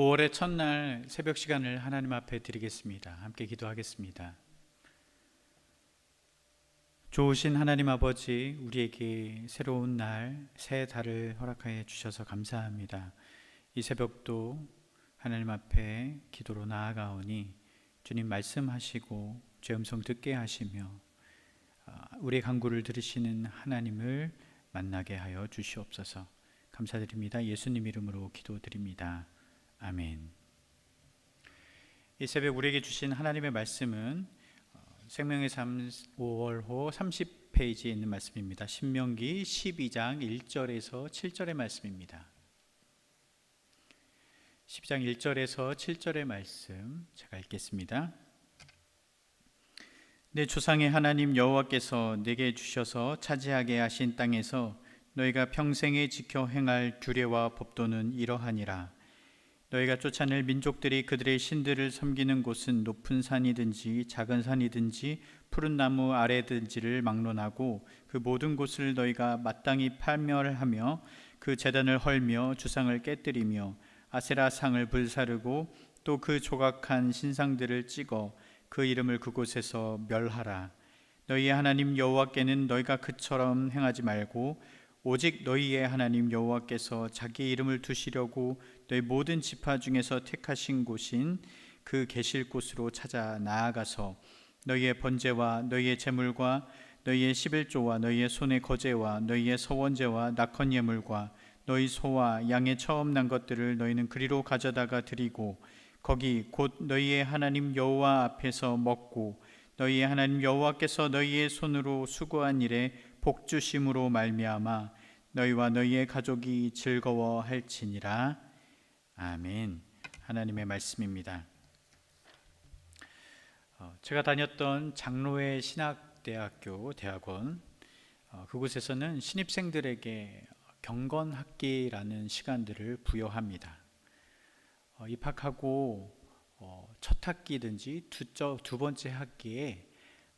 5월의 첫날 새벽 시간을 하나님 앞에 드리겠습니다. 함께 기도하겠습니다. 좋으신 하나님 아버지, 우리에게 새로운 날, 새 달을 허락하여 주셔서 감사합니다. 이 새벽도 하나님 앞에 기도로 나아가오니 주님 말씀하시고 죄 음성 듣게 하시며 아, 우리의 간구를 들으시는 하나님을 만나게 하여 주시옵소서. 감사드립니다. 예수님 이름으로 기도드립니다. 아멘. 이 새벽 우리에게 주신 하나님의 말씀은 어, 생명의 삶 5월호 30페이지에 있는 말씀입니다. 신명기 12장 1절에서 7절의 말씀입니다. 12장 1절에서 7절의 말씀 제가 읽겠습니다. 내 조상의 하나님 여호와께서 내게 주셔서 차지하게 하신 땅에서 너희가 평생에 지켜 행할 규례와 법도는 이러하니라. 너희가 쫓아낼 민족들이 그들의 신들을 섬기는 곳은 높은 산이든지 작은 산이든지 푸른 나무 아래든지를 막론하고 그 모든 곳을 너희가 마땅히 팔멸하며 그 재단을 헐며 주상을 깨뜨리며 아세라 상을 불사르고 또 그 조각한 신상들을 찍어 그 이름을 그곳에서 멸하라. 너희의 하나님 여호와께는 너희가 그처럼 행하지 말고 오직 너희의 하나님 여호와께서 자기 이름을 두시려고 너희 모든 지파 중에서 택하신 곳인 그 계실 곳으로 찾아 나아가서 너희의 번제와 너희의 제물과 너희의 십일조와 너희의 손의 거제와 너희의 서원제와 낙헌 예물과 너희 소와 양의 처음 난 것들을 너희는 그리로 가져다가 드리고 거기 곧 너희의 하나님 여호와 앞에서 먹고 너희의 하나님 여호와께서 너희의 손으로 수고한 일에 복 주심으로 말미암아 너희와 너희의 가족이 즐거워할지니라 아멘. 하나님의 말씀입니다. 어, 제가 다녔던 장로회 신학대학교 대학원 어, 그곳에서는 신입생들에게 경건 학기라는 시간들을 부여합니다. 어, 입학하고 첫 학기든지 두, 두 번째 학기에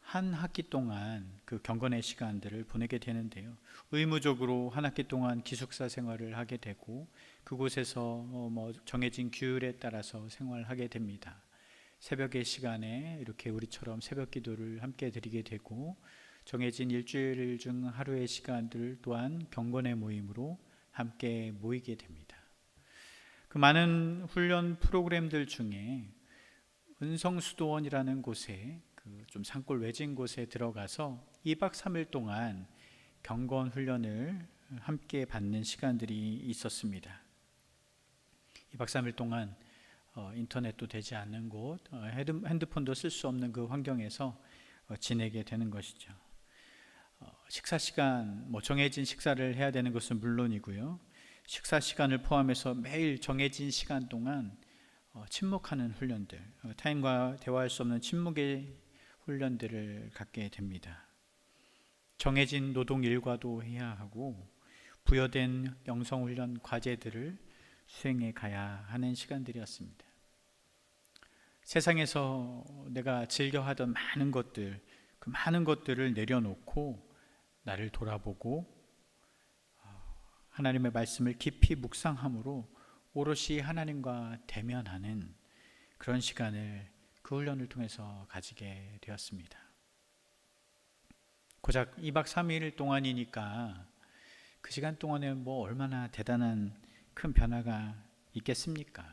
한 학기 동안 그 경건의 시간들을 보내게 되는데요. 의무적으로 한 학기 동안 기숙사 생활을 하게 되고 그곳에서 뭐 정해진 규율에 따라서 생활하게 됩니다. 새벽의 시간에 이렇게 우리처럼 새벽 기도를 함께 드리게 되고 정해진 일주일 중 하루의 시간들 또한 경건의 모임으로 함께 모이게 됩니다. 그 많은 훈련 프로그램들 중에 은성수도원이라는 곳에 그 좀 산골 외진 곳에 들어가서 2박 3일 동안 경건 훈련을 함께 받는 시간들이 있었습니다. 2박 3일 동안 어, 인터넷도 되지 않는 곳, 어, 핸드폰도 쓸 수 없는 그 환경에서 어, 지내게 되는 것이죠. 어, 식사 시간, 뭐 정해진 식사를 해야 되는 것은 물론이고요. 식사 시간을 포함해서 매일 정해진 시간 동안 어, 침묵하는 훈련들, 어, 타인과 대화할 수 없는 침묵의 훈련들을 갖게 됩니다. 정해진 노동 일과도 해야 하고 부여된 영성 훈련 과제들을 수행해 가야 하는 시간들이었습니다. 세상에서 내가 즐겨 하던 많은 것들, 그 많은 것들을 내려놓고 나를 돌아보고 어, 하나님의 말씀을 깊이 묵상함으로 오롯이 하나님과 대면하는 그런 시간을 그 훈련을 통해서 가지게 되었습니다. 고작 2박 3일 동안이니까 그 시간 동안에 뭐 얼마나 대단한 큰 변화가 있겠습니까?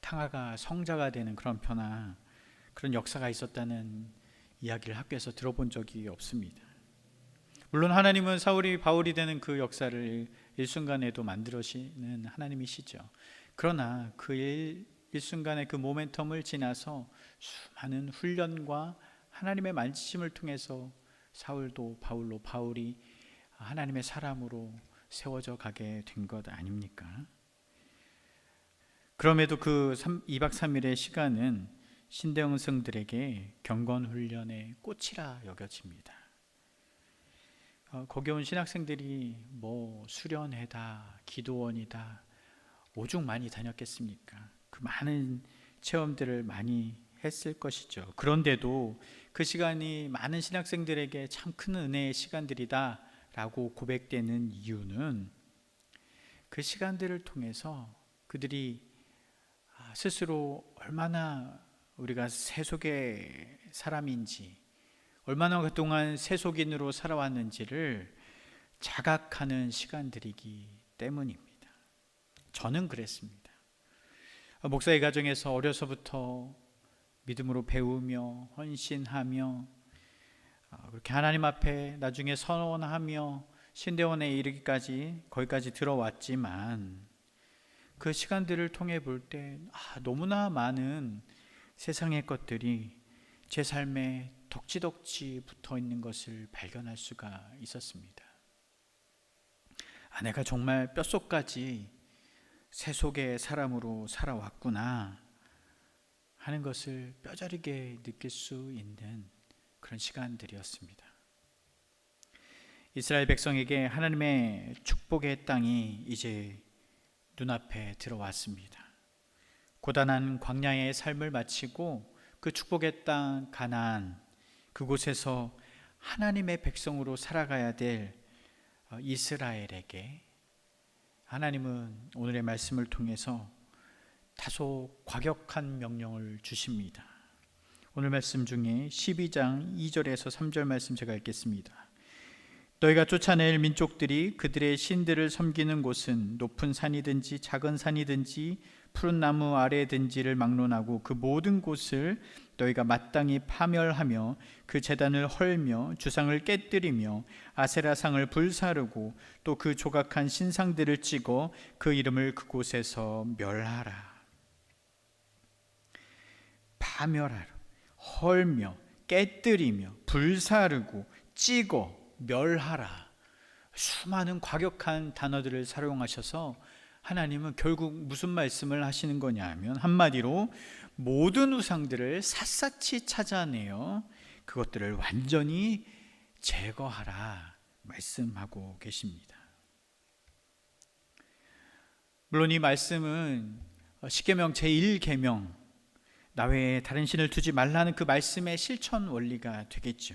탕아가 성자가 되는 그런 변화, 그런 역사가 있었다는 이야기를 학교에서 들어본 적이 없습니다. 물론 하나님은 사울이 바울이 되는 그 역사를 일순간에도 만들어시는 하나님이시죠. 그러나 그 일, 일순간의 그 모멘텀을 지나서 수많은 훈련과 하나님의 만지심을 통해서 사울도 바울로 바울이 하나님의 사람으로 세워져 가게 된 것 아닙니까? 그럼에도 그 3, 2박 3일의 시간은 신대영성들에게 경건 훈련의 꽃이라 여겨집니다. 어, 거기 온 신학생들이 뭐 수련회다, 기도원이다, 오죽 많이 다녔겠습니까? 그 많은 체험들을 많이 했을 것이죠. 그런데도 그 시간이 많은 신학생들에게 참 큰 은혜의 시간들이다라고 고백되는 이유는 그 시간들을 통해서 그들이 아, 스스로 얼마나 우리가 세속의 사람인지, 얼마나 그동안 세속인으로 살아왔는지를 자각하는 시간들이기 때문입니다. 저는 그랬습니다. 목사의 가정에서 어려서부터 믿음으로 배우며 헌신하며 아, 그렇게 하나님 앞에 나중에 선언하며 신대원에 이르기까지 거기까지 들어왔지만 그 시간들을 통해 볼 때 아, 너무나 많은 세상의 것들이 제 삶에 덕지덕지 붙어 있는 것을 발견할 수가 있었습니다. 아, 내가 정말 뼛속까지 세속의 사람으로 살아왔구나 하는 것을 뼈저리게 느낄 수 있는 그런 시간들이었습니다. 이스라엘 백성에게 하나님의 축복의 땅이 이제 눈앞에 들어왔습니다. 고단한 광야의 삶을 마치고 그 축복의 땅 가나안 그곳에서 하나님의 백성으로 살아가야 될 어, 이스라엘에게 하나님은 오늘의 말씀을 통해서 다소 과격한 명령을 주십니다. 오늘 말씀 중에 12장 2절에서 3절 말씀 제가 읽겠습니다. 너희가 쫓아낼 민족들이 그들의 신들을 섬기는 곳은 높은 산이든지 작은 산이든지 푸른 나무 아래 든지를 막론하고 그 모든 곳을 너희가 마땅히 파멸하며 그 재단을 헐며 주상을 깨뜨리며 아세라상을 불사르고 또 그 조각한 신상들을 찍어 그 이름을 그곳에서 멸하라. 파멸하라. 헐며 깨뜨리며 불사르고 찍어 멸하라. 수많은 과격한 단어들을 사용하셔서 하나님은 결국 무슨 말씀을 하시는 거냐 하면 한마디로 모든 우상들을 샅샅이 찾아내어 그것들을 완전히 제거하라 말씀하고 계십니다. 물론 이 말씀은 십계명 제1계명 나 외에 다른 신을 두지 말라는 그 말씀의 실천 원리가 되겠죠.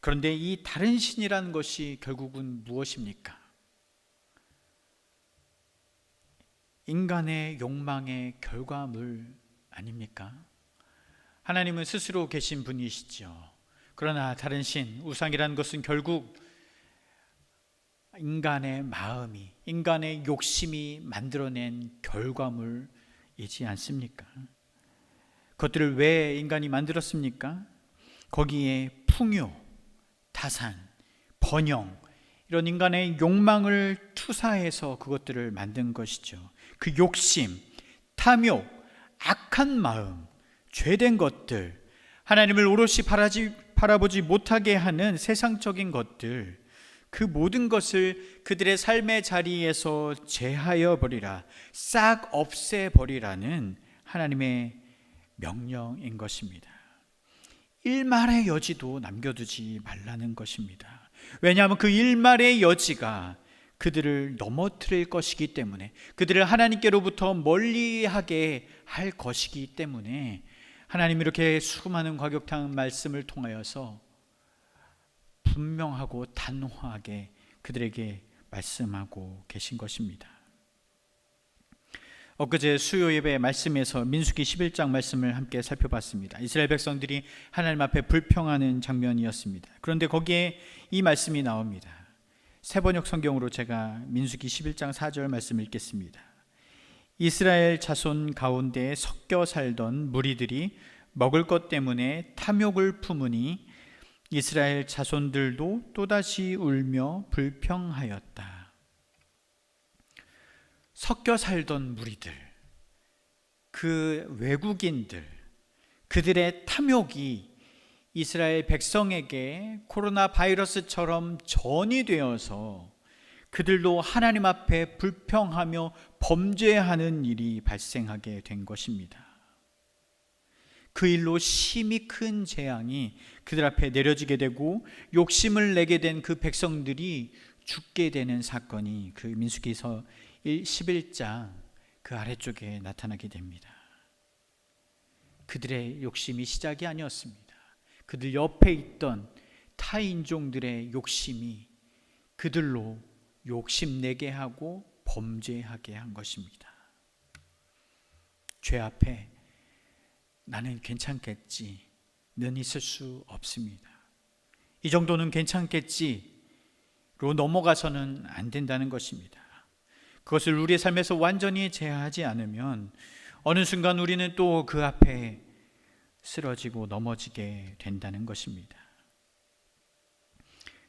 그런데 이 다른 신이라는 것이 결국은 무엇입니까? 인간의 욕망의 결과물 아닙니까? 하나님은 스스로 계신 분이시죠. 그러나 다른 신, 우상이라는 것은 결국 인간의 마음이, 인간의 욕심이 만들어낸 결과물이지 않습니까? 그것들을 왜 인간이 만들었습니까? 거기에 풍요, 타산, 번영, 이런 인간의 욕망을 투사해서 그것들을 만든 것이죠. 그 욕심, 탐욕, 악한 마음, 죄된 것들, 하나님을 오롯이 바라지, 바라보지 못하게 하는 세상적인 것들, 그 모든 것을 그들의 삶의 자리에서 제하여 버리라, 싹 없애 버리라는 하나님의 명령인 것입니다. 일말의 여지도 남겨두지 말라는 것입니다. 왜냐하면 그 일말의 여지가 그들을 넘어뜨릴 것이기 때문에 그들을 하나님께로부터 멀리하게 할 것이기 때문에 하나님 이렇게 수많은 과격한 말씀을 통하여서 분명하고 단호하게 그들에게 말씀하고 계신 것입니다. 엊그제 수요 예배 말씀에서 민수기 11장 말씀을 함께 살펴봤습니다. 이스라엘 백성들이 하나님 앞에 불평하는 장면이었습니다. 그런데 거기에 이 말씀이 나옵니다. 세번역 성경으로 제가 민수기 11장 4절 말씀 읽겠습니다. 이스라엘 자손 가운데 섞여 살던 무리들이 먹을 것 때문에 탐욕을 품으니 이스라엘 자손들도 또다시 울며 불평하였다. 섞여 살던 무리들, 그 외국인들, 그들의 탐욕이 이스라엘 백성에게 코로나 바이러스처럼 전이 되어서 그들도 하나님 앞에 불평하며 범죄하는 일이 발생하게 된 것입니다. 그 일로 심히 큰 재앙이 그들 앞에 내려지게 되고 욕심을 내게 된 그 백성들이 죽게 되는 사건이 그 민수기서 11장 그 아래쪽에 나타나게 됩니다. 그들의 욕심이 시작이 아니었습니다. 그들 옆에 있던 타인종들의 욕심이 그들로 욕심내게 하고 범죄하게 한 것입니다. 죄 앞에 나는 괜찮겠지. 는 있을 수 없습니다. 이 정도는 괜찮겠지로 넘어가서는 안 된다는 것입니다. 그것을 우리의 삶에서 완전히 제하지 않으면 어느 순간 우리는 또 그 앞에 쓰러지고 넘어지게 된다는 것입니다.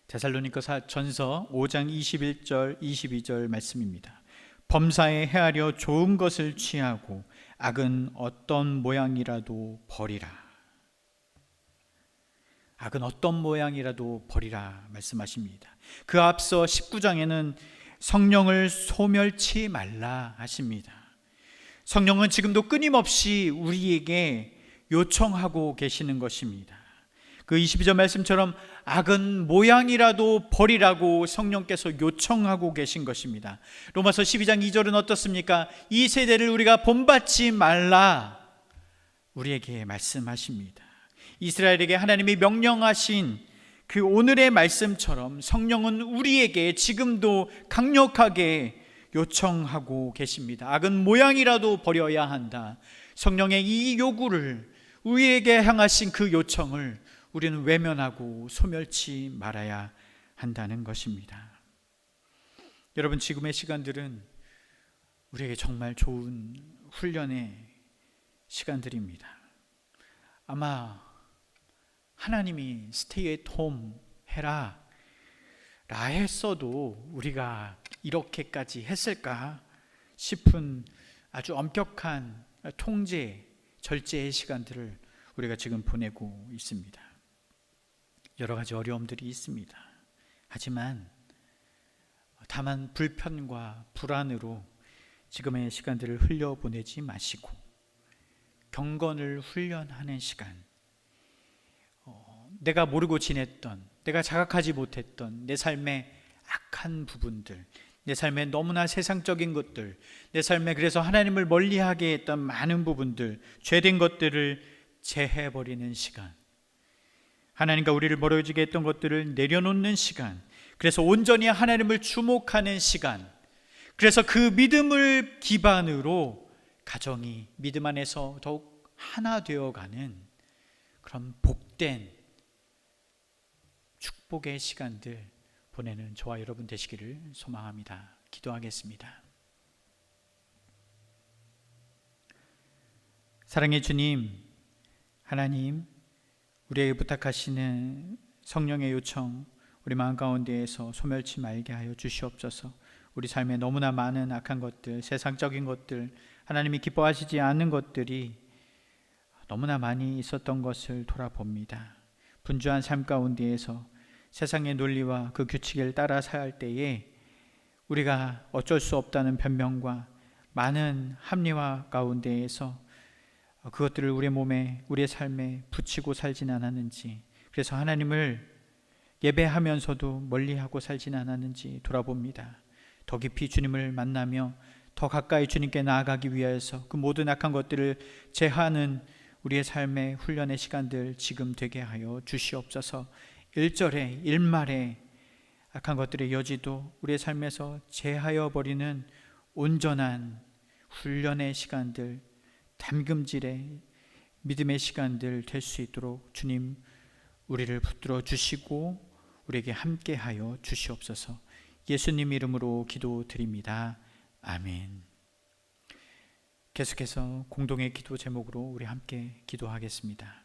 데살로니가 전서 5장 21절 22절 말씀입니다. 범사에 헤아려 좋은 것을 취하고 악은 어떤 모양이라도 버리라. 악은 어떤 모양이라도 버리라 말씀하십니다. 그 앞서 19장에는 성령을 소멸치 말라 하십니다. 성령은 지금도 끊임없이 우리에게 요청하고 계시는 것입니다. 그 22절 말씀처럼 악은 모양이라도 버리라고 성령께서 요청하고 계신 것입니다. 로마서 12장 2절은 어떻습니까? 이 세대를 우리가 본받지 말라 우리에게 말씀하십니다. 이스라엘에게 하나님이 명령하신 그 오늘의 말씀처럼 성령은 우리에게 지금도 강력하게 요청하고 계십니다. 악은 모양이라도 버려야 한다. 성령의 이 요구를 우리에게 향하신 그 요청을 우리는 외면하고 소멸치 말아야 한다는 것입니다. 여러분 지금의 시간들은 우리에게 정말 좋은 훈련의 시간들입니다. 아마 하나님이 스테이 앳 홈 해라 라 했어도 우리가 이렇게까지 했을까 싶은 아주 엄격한 통제, 절제의 시간들을 우리가 지금 보내고 있습니다. 여러 가지 어려움들이 있습니다. 하지만 다만 불편과 불안으로 지금의 시간들을 흘려보내지 마시고 경건을 훈련하는 시간, 내가 모르고 지냈던, 내가 자각하지 못했던 내 삶의 악한 부분들, 내 삶에 너무나 세상적인 것들, 내 삶에 그래서 하나님을 멀리하게 했던 많은 부분들, 죄된 것들을 제해버리는 시간, 하나님과 우리를 멀어지게 했던 것들을 내려놓는 시간, 그래서 온전히 하나님을 주목하는 시간, 그래서 그 믿음을 기반으로 가정이 믿음 안에서 더욱 하나 되어가는 그런 복된 축복의 시간들 보내는 저와 여러분 되시기를 소망합니다. 기도하겠습니다. 사랑의 주님, 하나님, 우리에게 부탁하시는 성령의 요청, 우리 마음 가운데에서 소멸치 말게 하여 주시옵소서. 우리 삶에 너무나 많은 악한 것들, 세상적인 것들, 하나님이 기뻐하시지 않는 것들이 너무나 많이 있었던 것을 돌아봅니다. 분주한 삶 가운데에서 세상의 논리와 그 규칙을 따라 살 때에 우리가 어쩔 수 없다는 변명과 많은 합리화 가운데에서 그것들을 우리의 몸에 우리의 삶에 붙이고 살진 않았는지 그래서 하나님을 예배하면서도 멀리하고 살진 않았는지 돌아봅니다. 더 깊이 주님을 만나며 더 가까이 주님께 나아가기 위하여서 그 모든 악한 것들을 제하는 우리의 삶의 훈련의 시간들 지금 되게 하여 주시옵소서. 1절에 1말에 악한 것들의 여지도 우리의 삶에서 제하여 버리는 온전한 훈련의 시간들, 담금질의 믿음의 시간들 될 수 있도록 주님 우리를 붙들어 주시고 우리에게 함께하여 주시옵소서. 예수님 이름으로 기도드립니다. 아멘. 계속해서 공동의 기도 제목으로 우리 함께 기도하겠습니다.